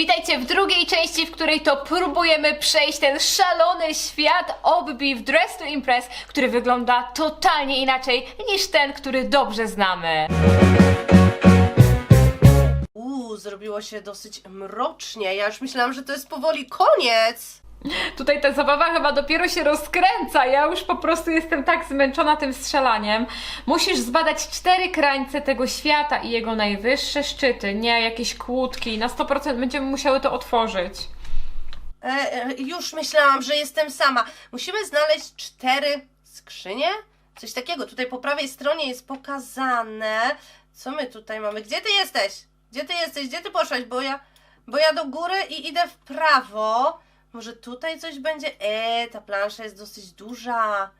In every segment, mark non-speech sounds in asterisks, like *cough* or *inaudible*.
Witajcie w drugiej części, w której to próbujemy przejść ten szalony świat Obbi w Dress to Impress, który wygląda totalnie inaczej niż ten, który dobrze znamy. Uuu, zrobiło się dosyć mrocznie. Ja już myślałam, że to jest powoli koniec. Tutaj ta zabawa chyba dopiero się rozkręca. Ja już po prostu jestem tak zmęczona tym strzelaniem. Musisz zbadać cztery krańce tego świata i jego najwyższe szczyty, nie jakieś kłódki. Na 100% będziemy musiały to otworzyć. E, e, już myślałam, że jestem sama. Musimy znaleźć cztery skrzynie? Coś takiego. Tutaj po prawej stronie jest pokazane. Co my tutaj mamy? Gdzie ty jesteś? Gdzie ty jesteś? Gdzie ty poszłaś? Bo ja, bo ja do góry i idę w prawo. Może tutaj coś będzie? Eee, ta plansza jest dosyć duża.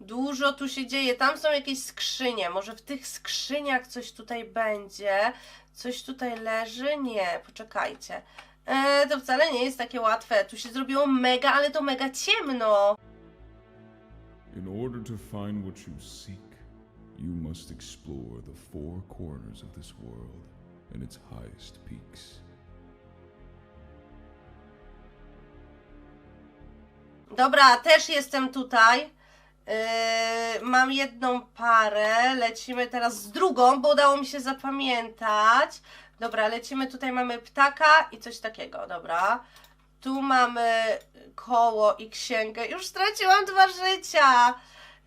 Dużo tu się dzieje. Tam są jakieś skrzynie. Może w tych skrzyniach coś tutaj będzie? Coś tutaj leży? Nie, poczekajcie. Eee, to wcale nie jest takie łatwe. Tu się zrobiło mega, ale to mega ciemno. In order to find what you seek, you must explore the four corners of this world and its highest peaks. Dobra, też jestem tutaj. Yy, mam jedną parę. Lecimy teraz z drugą, bo udało mi się zapamiętać. Dobra, lecimy. Tutaj mamy ptaka i coś takiego. Dobra. Tu mamy koło i księgę. Już straciłam dwa życia.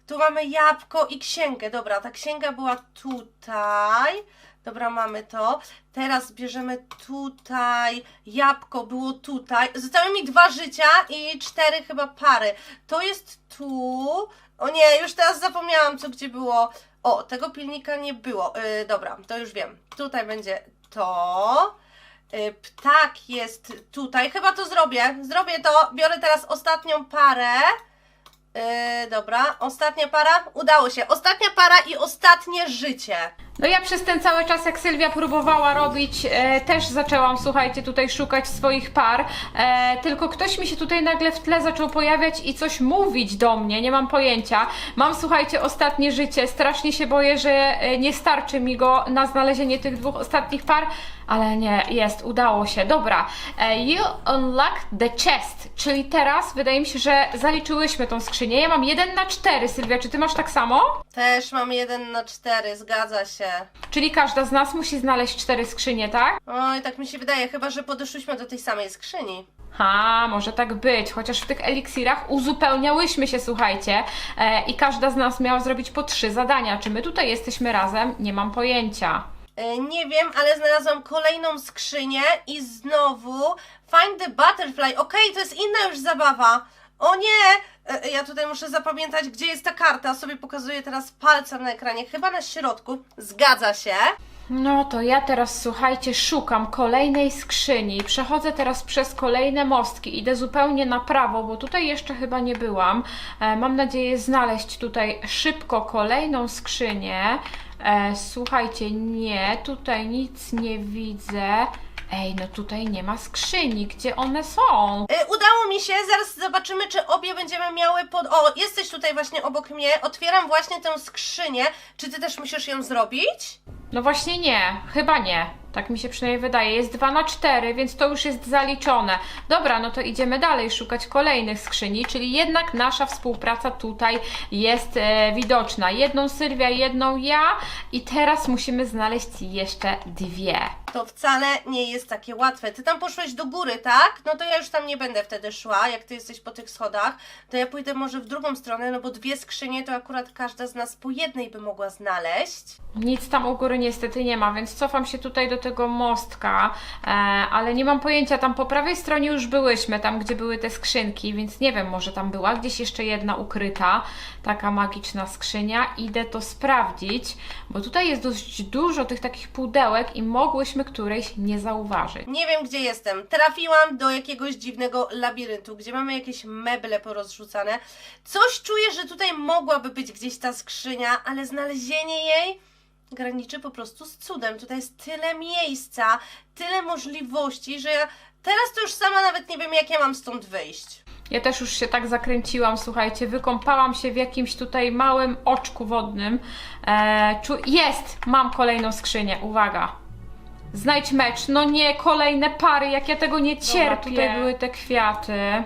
Tu mamy jabłko i księgę. Dobra, ta księga była tutaj. Dobra, mamy to. Teraz bierzemy tutaj. Jabłko było tutaj. Zostały mi dwa życia i cztery chyba pary. To jest tu. O nie, już teraz zapomniałam, co gdzie było. O, tego pilnika nie było. Yy, dobra, to już wiem. Tutaj będzie to. Yy, ptak jest tutaj. Chyba to zrobię. Zrobię to. Biorę teraz ostatnią parę. Yy, dobra, ostatnia para. Udało się. Ostatnia para i ostatnie życie. No ja przez ten cały czas, jak Sylwia próbowała robić, e, też zaczęłam, słuchajcie, tutaj szukać swoich par, e, tylko ktoś mi się tutaj nagle w tle zaczął pojawiać i coś mówić do mnie, nie mam pojęcia. Mam, słuchajcie, ostatnie życie, strasznie się boję, że e, nie starczy mi go na znalezienie tych dwóch ostatnich par, ale nie, jest, udało się. Dobra, e, you unlock the chest, czyli teraz wydaje mi się, że zaliczyłyśmy tą skrzynię. Ja mam jeden na cztery, Sylwia, czy ty masz tak samo? Też mam jeden na cztery, zgadza się. Czyli każda z nas musi znaleźć cztery skrzynie, tak? Oj, tak mi się wydaje, chyba że podeszłyśmy do tej samej skrzyni. Ha, może tak być, chociaż w tych eliksirach uzupełniałyśmy się, słuchajcie, e, i każda z nas miała zrobić po trzy zadania. Czy my tutaj jesteśmy razem? Nie mam pojęcia. E, nie wiem, ale znalazłam kolejną skrzynię i znowu Find the Butterfly. Okej, to jest inna już zabawa. O nie! E, ja tutaj muszę zapamiętać, gdzie jest ta karta. Sobie pokazuję teraz palcem na ekranie. Chyba na środku. Zgadza się. No to ja teraz, słuchajcie, szukam kolejnej skrzyni. Przechodzę teraz przez kolejne mostki. Idę zupełnie na prawo, bo tutaj jeszcze chyba nie byłam. E, mam nadzieję znaleźć tutaj szybko kolejną skrzynię. E, słuchajcie, nie, tutaj nic nie widzę. Ej, no tutaj nie ma skrzyni. Gdzie one są? E, Udało mi się, zaraz zobaczymy, czy obie będziemy miały pod... O, jesteś tutaj właśnie obok mnie, otwieram właśnie tę skrzynię. Czy ty też musisz ją zrobić? No właśnie nie, chyba nie. Tak mi się przynajmniej wydaje. Jest 2 na 4, więc to już jest zaliczone. Dobra, no to idziemy dalej szukać kolejnych skrzyni, czyli jednak nasza współpraca tutaj jest e, widoczna. Jedną Sylwia, jedną ja i teraz musimy znaleźć jeszcze dwie. To wcale nie jest takie łatwe. Ty tam poszłeś do góry, tak? No to ja już tam nie będę wtedy szła, jak ty jesteś po tych schodach. To ja pójdę może w drugą stronę, no bo dwie skrzynie to akurat każda z nas po jednej by mogła znaleźć. Nic tam u góry niestety nie ma, więc cofam się tutaj do tego mostka, e, ale nie mam pojęcia, tam po prawej stronie już byłyśmy, tam gdzie były te skrzynki, więc nie wiem, może tam była gdzieś jeszcze jedna ukryta, taka magiczna skrzynia. Idę to sprawdzić, bo tutaj jest dość dużo tych takich pudełek i mogłyśmy którejś nie zauważyć. Nie wiem, gdzie jestem. Trafiłam do jakiegoś dziwnego labiryntu, gdzie mamy jakieś meble porozrzucane. Coś czuję, że tutaj mogłaby być gdzieś ta skrzynia, ale znalezienie jej graniczy po prostu z cudem. Tutaj jest tyle miejsca, tyle możliwości, że ja teraz to już sama nawet nie wiem, jak ja mam stąd wyjść. Ja też już się tak zakręciłam, słuchajcie, wykąpałam się w jakimś tutaj małym oczku wodnym. E, czu- jest! Mam kolejną skrzynię, uwaga. Znajdź mecz. No nie, kolejne pary, jak ja tego nie cierpię. tutaj tutaj były te kwiaty.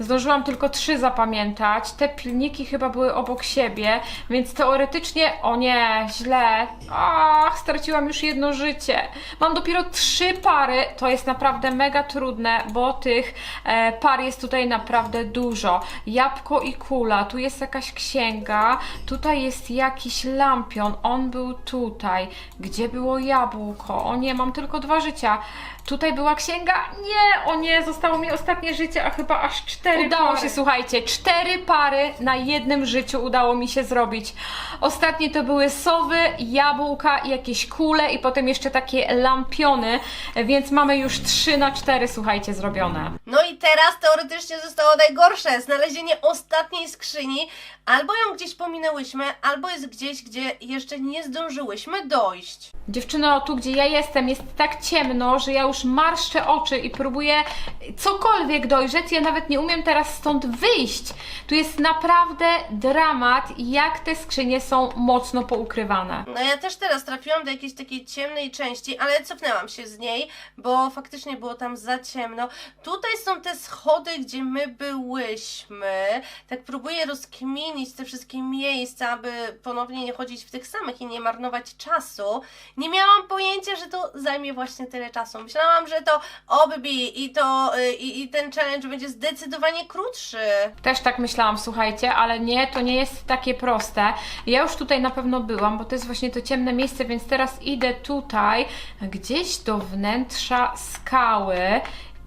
Zdążyłam tylko trzy zapamiętać. Te pilniki chyba były obok siebie, więc teoretycznie. O nie, źle. Ach, straciłam już jedno życie. Mam dopiero trzy pary. To jest naprawdę mega trudne, bo tych e, par jest tutaj naprawdę dużo. Jabłko i kula, tu jest jakaś księga, tutaj jest jakiś lampion. On był tutaj. Gdzie było jabłko? O nie, mam tylko dwa życia. Tutaj była księga? Nie, o nie, zostało mi ostatnie życie, a chyba aż cztery Udało pary. się, słuchajcie, cztery pary na jednym życiu udało mi się zrobić. Ostatnie to były sowy, jabłka, jakieś kule i potem jeszcze takie lampiony, więc mamy już trzy na cztery, słuchajcie, zrobione. No i teraz teoretycznie zostało najgorsze. Znalezienie ostatniej skrzyni. Albo ją gdzieś pominęłyśmy, albo jest gdzieś, gdzie jeszcze nie zdążyłyśmy dojść. Dziewczyno, tu gdzie ja jestem jest tak ciemno, że ja już marszczę oczy i próbuję cokolwiek dojrzeć. Ja nawet nie umiem teraz stąd wyjść. Tu jest naprawdę dramat, jak te skrzynie są mocno poukrywane. No ja też teraz trafiłam do jakiejś takiej ciemnej części, ale cofnęłam się z niej, bo faktycznie było tam za ciemno. Tutaj są te schody, gdzie my byłyśmy. Tak próbuję rozkminić te wszystkie miejsca, aby ponownie nie chodzić w tych samych i nie marnować czasu. Nie miałam pojęcia, że to zajmie właśnie tyle czasu. Myślałam, że to obbi i to y, i, i ten challenge będzie zdecydowanie krótszy. Też tak myślałam, słuchajcie, ale nie, to nie jest takie proste. Ja już tutaj na pewno byłam, bo to jest właśnie to ciemne miejsce, więc teraz idę tutaj, gdzieś do wnętrza skały.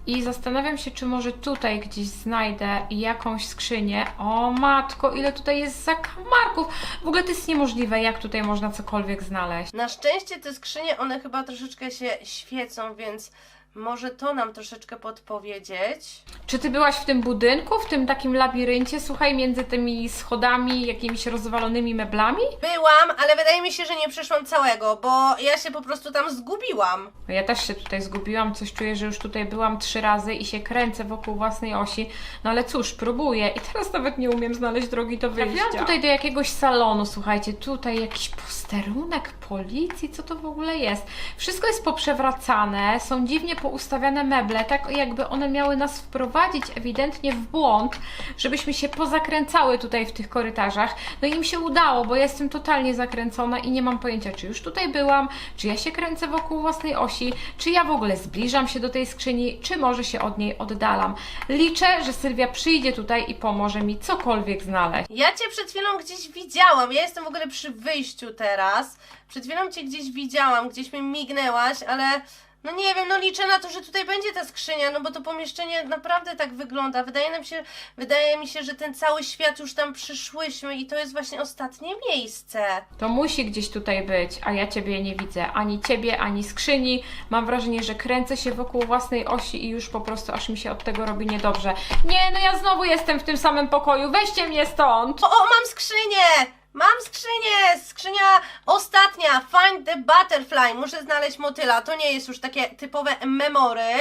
I zastanawiam się, czy może tutaj gdzieś znajdę jakąś skrzynię. O matko, ile tutaj jest zakamarków! W ogóle to jest niemożliwe, jak tutaj można cokolwiek znaleźć. Na szczęście te skrzynie, one chyba troszeczkę się świecą, więc może to nam troszeczkę podpowiedzieć. Czy ty byłaś w tym budynku, w tym takim labiryncie, słuchaj, między tymi schodami, jakimiś rozwalonymi meblami? Byłam, ale wydaje mi się, że nie przeszłam całego, bo ja się po prostu tam zgubiłam. No Ja też się tutaj zgubiłam, coś czuję, że już tutaj byłam trzy razy i się kręcę wokół własnej osi. No ale cóż, próbuję i teraz nawet nie umiem znaleźć drogi do wyjścia. Trafiłam tutaj do jakiegoś salonu, słuchajcie, tutaj jakiś posterunek policji, co to w ogóle jest? Wszystko jest poprzewracane, są dziwnie poustawiane meble, tak jakby one miały nas wprowadzić ewidentnie w błąd, żebyśmy się pozakręcały tutaj w tych korytarzach. No i im się udało, bo ja jestem totalnie zakręcona i nie mam pojęcia, czy już tutaj byłam, czy ja się kręcę wokół własnej osi, czy ja w ogóle zbliżam się do tej skrzyni, czy może się od niej oddalam. Liczę, że Sylwia przyjdzie tutaj i pomoże mi cokolwiek znaleźć. Ja Cię przed chwilą gdzieś widziałam, ja jestem w ogóle przy wyjściu teraz. Przed chwilą Cię gdzieś widziałam, gdzieś mi mignęłaś, ale no nie wiem, no liczę na to, że tutaj będzie ta skrzynia, no bo to pomieszczenie naprawdę tak wygląda. Wydaje nam się, wydaje mi się, że ten cały świat już tam przyszłyśmy i to jest właśnie ostatnie miejsce. To musi gdzieś tutaj być, a ja Ciebie nie widzę. Ani Ciebie, ani skrzyni. Mam wrażenie, że kręcę się wokół własnej osi i już po prostu aż mi się od tego robi niedobrze. Nie, no ja znowu jestem w tym samym pokoju. Weźcie mnie stąd! O, o, mam skrzynię! Mam skrzynię! Skrzynia ostatnia! Find the butterfly. Muszę znaleźć motyla. To nie jest już takie typowe memory.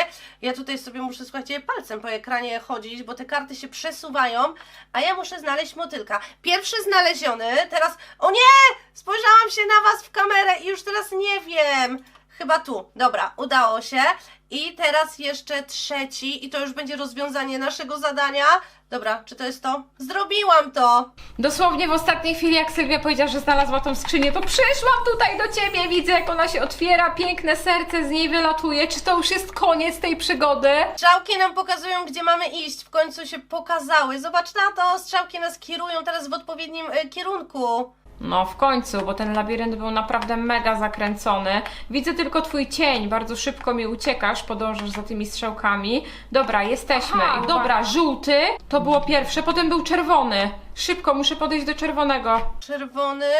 Ja tutaj sobie muszę, słuchajcie, palcem po ekranie chodzić, bo te karty się przesuwają, a ja muszę znaleźć motylka. Pierwszy znaleziony, teraz... O nie! Spojrzałam się na Was w kamerę i już teraz nie wiem. Chyba tu. Dobra, udało się. I teraz jeszcze trzeci, i to już będzie rozwiązanie naszego zadania. Dobra, czy to jest to? Zrobiłam to! Dosłownie w ostatniej chwili, jak Sylwia powiedziała, że znalazła tą skrzynię, to przyszłam tutaj do Ciebie. Widzę, jak ona się otwiera, piękne serce z niej wylatuje. Czy to już jest koniec tej przygody? Strzałki nam pokazują, gdzie mamy iść. W końcu się pokazały. Zobacz na to, strzałki nas kierują teraz w odpowiednim y, kierunku. No, w końcu, bo ten labirynt był naprawdę mega zakręcony. Widzę tylko twój cień, bardzo szybko mi uciekasz, podążasz za tymi strzałkami. Dobra, jesteśmy. Aha, Dobra, żółty to było pierwsze, potem był czerwony. Szybko, muszę podejść do czerwonego. Czerwony,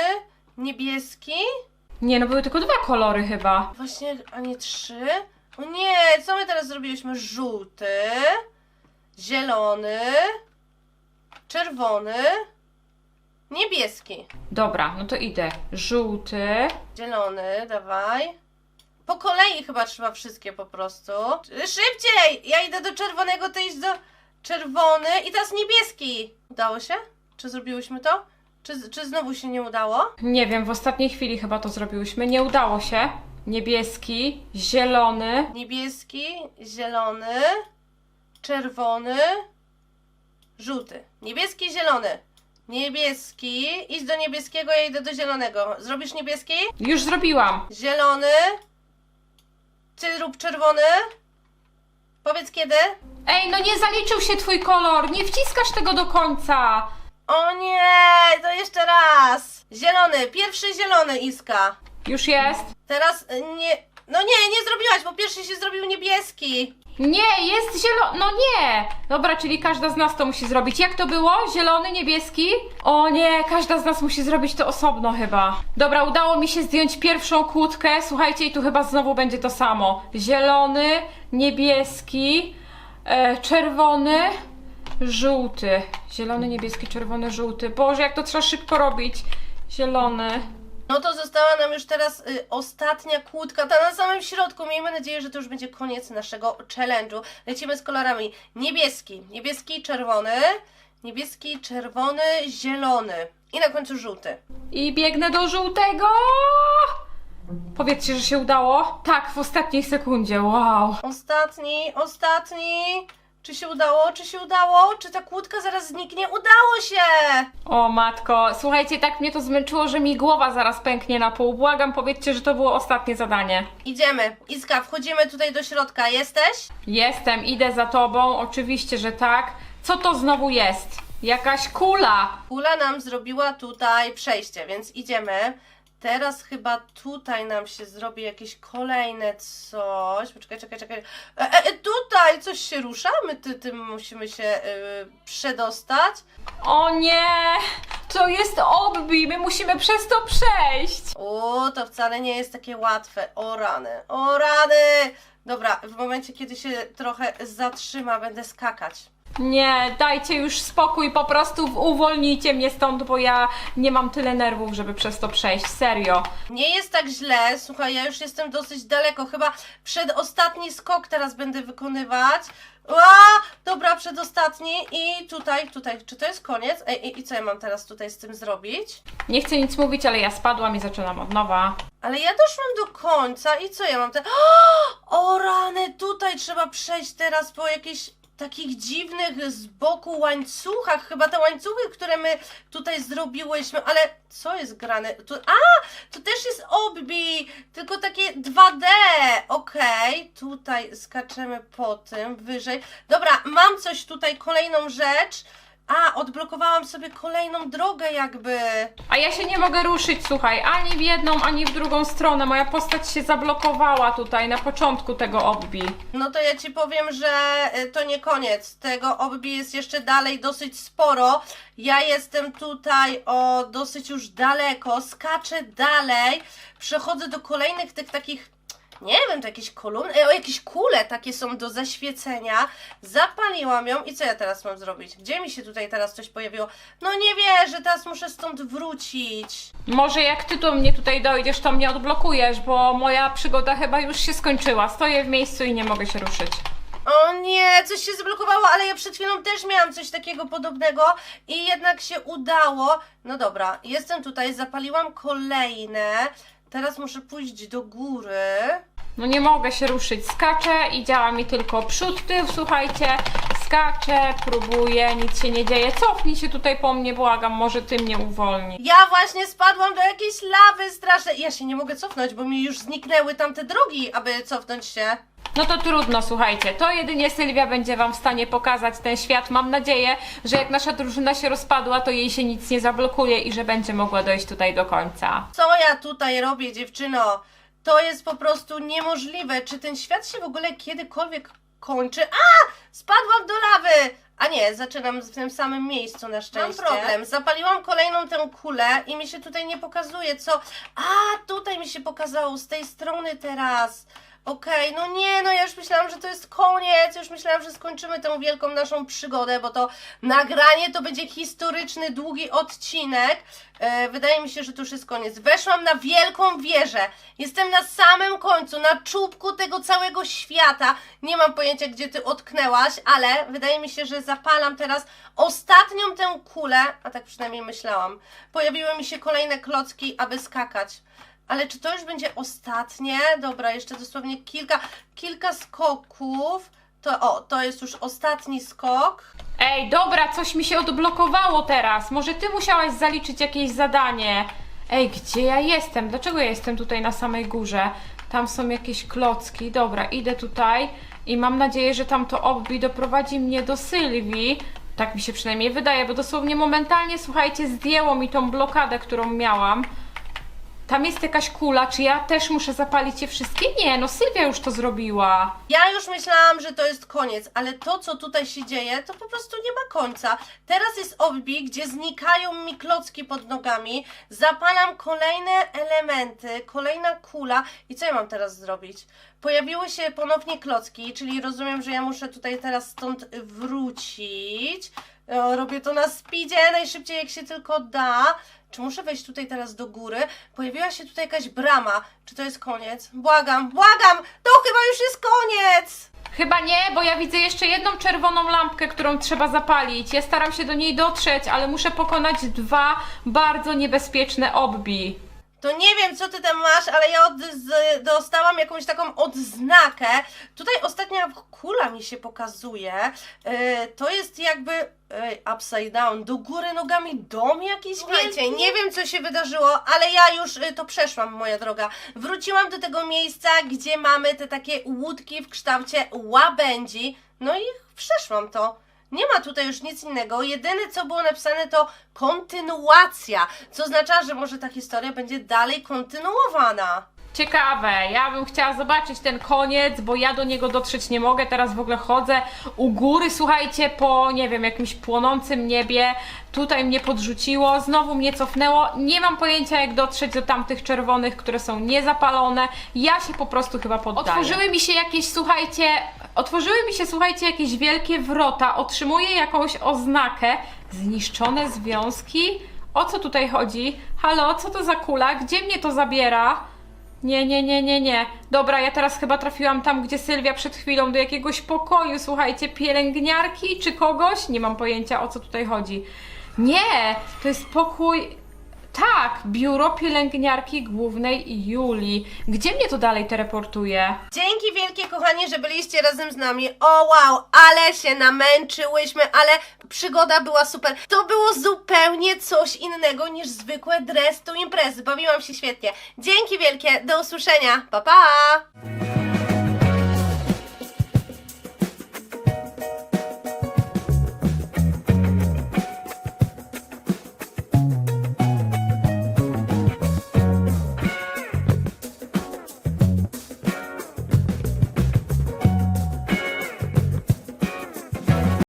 niebieski. Nie, no były tylko dwa kolory chyba. Właśnie, a nie trzy? O nie, co my teraz zrobiliśmy? Żółty, zielony, czerwony, niebieski. Dobra, no to idę. Żółty. Zielony, dawaj. Po kolei chyba trzeba wszystkie po prostu. Szybciej! Ja idę do czerwonego, ty idź do czerwony i teraz niebieski. Udało się? Czy zrobiłyśmy to? Czy, czy znowu się nie udało? Nie wiem, w ostatniej chwili chyba to zrobiłyśmy. Nie udało się. niebieski, zielony, Niebieski, zielony, czerwony, żółty. Niebieski, zielony. Niebieski. Idź do niebieskiego, ja idę do zielonego. Zrobisz niebieski? już zrobiłam. Zielony. Ty rób czerwony. Powiedz kiedy. Ej, no nie zaliczył się twój kolor, nie wciskasz tego do końca. O nie, to jeszcze raz. Zielony, pierwszy zielony, Iska. Już jest? Teraz y, nie. No nie, nie zrobiłaś, bo pierwszy się zrobił niebieski. Nie, jest zielony. No nie! Dobra, czyli każda z nas to musi zrobić. Jak to było? Zielony, niebieski? O nie, każda z nas musi zrobić to osobno chyba. Dobra, udało mi się zdjąć pierwszą kłódkę. Słuchajcie, i tu chyba znowu będzie to samo. Zielony, niebieski, e, czerwony, żółty. Zielony, niebieski, czerwony, żółty. Boże, jak to trzeba szybko robić. Zielony. No to została nam już teraz y, ostatnia kłódka, ta na samym środku. Miejmy nadzieję, że to już będzie koniec naszego challenge'u. Lecimy z kolorami niebieski, niebieski, czerwony, niebieski, czerwony, zielony i na końcu żółty. I biegnę do żółtego. Powiedzcie, że się udało? Tak, w ostatniej sekundzie. Wow. Ostatni, ostatni. Czy się udało? Czy się udało? Czy ta kłódka zaraz zniknie? Udało się! O matko, słuchajcie, tak mnie to zmęczyło, że mi głowa zaraz pęknie na pół. Błagam, powiedzcie, że to było ostatnie zadanie. Idziemy. Iska, wchodzimy tutaj do środka. Jesteś? Jestem, idę za tobą, oczywiście, że tak. Co to znowu jest? Jakaś kula. Kula nam zrobiła tutaj przejście, więc idziemy. Teraz chyba tutaj nam się zrobi jakieś kolejne coś. Poczekaj, czekaj, czekaj. E, e, e, tutaj coś się rusza? My ty, tym musimy się y, przedostać. O nie, to jest obbi, my musimy przez to przejść. O, to wcale nie jest takie łatwe. O rany, o rany! Dobra, w momencie, kiedy się trochę zatrzyma, będę skakać. Nie, dajcie już spokój, po prostu uwolnijcie mnie stąd, bo ja nie mam tyle nerwów, żeby przez to przejść, serio. Nie jest tak źle, słuchaj, ja już jestem dosyć daleko, chyba przedostatni skok teraz będę wykonywać. Ła! Dobra, przedostatni i tutaj, tutaj, czy to jest koniec? Ej, i, i co ja mam teraz tutaj z tym zrobić? Nie chcę nic mówić, ale ja spadłam i zaczynam od nowa. Ale ja doszłam do końca i co ja mam teraz? *gasps* O rany, tutaj trzeba przejść teraz po jakichś takich dziwnych z boku łańcuchach, chyba te łańcuchy, które my tutaj zrobiłyśmy, ale co jest grane? Tu, a, to też jest obbi, tylko takie 2D, okej, tutaj skaczemy po tym, wyżej. Dobra, mam coś tutaj, kolejną rzecz. A, odblokowałam sobie kolejną drogę jakby. A ja się nie mogę ruszyć, słuchaj, ani w jedną, ani w drugą stronę. Moja postać się zablokowała tutaj na początku tego obbi. No to ja ci powiem, że y, to nie koniec. Tego obbi jest jeszcze dalej dosyć sporo. Ja jestem tutaj o dosyć już daleko, skaczę dalej, przechodzę do kolejnych tych takich. Nie wiem, to jakieś kolumny, e, o jakieś kule takie są do zaświecenia. Zapaliłam ją i co ja teraz mam zrobić? Gdzie mi się tutaj teraz coś pojawiło? No nie wierzę, teraz muszę stąd wrócić. Może jak ty do mnie tutaj dojdziesz, to mnie odblokujesz, bo moja przygoda chyba już się skończyła. Stoję w miejscu i nie mogę się ruszyć. O nie, coś się zablokowało, ale ja przed chwilą też miałam coś takiego podobnego i jednak się udało. No dobra, jestem tutaj, zapaliłam kolejne. Teraz muszę pójść do góry. No nie mogę się ruszyć. Skaczę i działa mi tylko przód, tył, słuchajcie. Skaczę, próbuję, nic się nie dzieje. Cofnij się tutaj po mnie, błagam, może ty mnie uwolni. Ja właśnie spadłam do jakiejś lawy strasznej. Ja się nie mogę cofnąć, bo mi już zniknęły tamte drogi, aby cofnąć się. No to trudno, słuchajcie. To jedynie Sylwia będzie Wam w stanie pokazać ten świat. Mam nadzieję, że jak nasza drużyna się rozpadła, to jej się nic nie zablokuje i że będzie mogła dojść tutaj do końca. Co ja tutaj robię, dziewczyno? To jest po prostu niemożliwe. Czy ten świat się w ogóle kiedykolwiek kończy? A! Spadłam do lawy! A nie, zaczynam w tym samym miejscu na szczęście. Mam problem. Zapaliłam kolejną tę kulę i mi się tutaj nie pokazuje, co... A, tutaj mi się pokazało, z tej strony teraz. Okej, no nie, no ja już myślałam, że to jest koniec, już myślałam, że skończymy tę wielką naszą przygodę, bo to nagranie to będzie historyczny, długi odcinek. E, wydaje mi się, że to już jest koniec. Weszłam na wielką wieżę, jestem na samym końcu, na czubku tego całego świata. Nie mam pojęcia, gdzie ty utknęłaś, ale wydaje mi się, że zapalam teraz ostatnią tę kulę, a tak przynajmniej myślałam. Pojawiły mi się kolejne klocki, aby skakać. Ale czy to już będzie ostatnie? Dobra, jeszcze dosłownie kilka, kilka skoków. To, o, to jest już ostatni skok. Ej, dobra, coś mi się odblokowało teraz. Może ty musiałaś zaliczyć jakieś zadanie. Ej, gdzie ja jestem? Dlaczego ja jestem tutaj na samej górze? Tam są jakieś klocki. Dobra, idę tutaj i mam nadzieję, że tam to obbi doprowadzi mnie do Sylwii. Tak mi się przynajmniej wydaje, bo dosłownie momentalnie, słuchajcie, zdjęło mi tą blokadę, którą miałam. Tam jest jakaś kula, czy ja też muszę zapalić je wszystkie? Nie, no Sylwia już to zrobiła. Ja już myślałam, że to jest koniec, ale to, co tutaj się dzieje, to po prostu nie ma końca. Teraz jest obbi, gdzie znikają mi klocki pod nogami, zapalam kolejne elementy, kolejna kula i co ja mam teraz zrobić? Pojawiły się ponownie klocki, czyli rozumiem, że ja muszę tutaj teraz stąd wrócić. O, robię to na speedzie, najszybciej jak się tylko da. Czy muszę wejść tutaj teraz do góry? Pojawiła się tutaj jakaś brama. Czy to jest koniec? Błagam, błagam! To chyba już jest koniec! Chyba nie, bo ja widzę jeszcze jedną czerwoną lampkę, którą trzeba zapalić. Ja staram się do niej dotrzeć, ale muszę pokonać dwa bardzo niebezpieczne obbi. To nie wiem, co ty tam masz, ale ja od, z, dostałam jakąś taką odznakę. Tutaj ostatnia kula mi się pokazuje. Yy, to jest jakby upside down, do góry nogami dom jakiś Słuchajcie, nie wiem, co się wydarzyło, ale ja już y, to przeszłam, moja droga. Wróciłam do tego miejsca, gdzie mamy te takie łódki w kształcie łabędzi. No i przeszłam to. Nie ma tutaj już nic innego. Jedyne co było napisane to kontynuacja, co oznacza, że może ta historia będzie dalej kontynuowana. Ciekawe, ja bym chciała zobaczyć ten koniec, bo ja do niego dotrzeć nie mogę. Teraz w ogóle chodzę u góry, słuchajcie, po nie wiem, jakimś płonącym niebie. Tutaj mnie podrzuciło, znowu mnie cofnęło. Nie mam pojęcia, jak dotrzeć do tamtych czerwonych, które są niezapalone. Ja się po prostu chyba poddaję. Otworzyły mi się jakieś, słuchajcie, otworzyły mi się, słuchajcie, jakieś wielkie wrota. Otrzymuję jakąś oznakę. Zniszczone związki? O co tutaj chodzi? Halo, co to za kula? Gdzie mnie to zabiera? Nie, nie, nie, nie, nie. Dobra, ja teraz chyba trafiłam tam, gdzie Sylwia przed chwilą, do jakiegoś pokoju, słuchajcie, pielęgniarki czy kogoś? Nie mam pojęcia, o co tutaj chodzi. Nie, to jest pokój... Tak, biuro pielęgniarki głównej Julii. Gdzie mnie to dalej teleportuje? Dzięki wielkie kochani, że byliście razem z nami. O wow, ale się namęczyłyśmy, ale przygoda była super. To było zupełnie coś innego niż zwykłe dress to imprezy. Bawiłam się świetnie. Dzięki wielkie, do usłyszenia. Pa pa!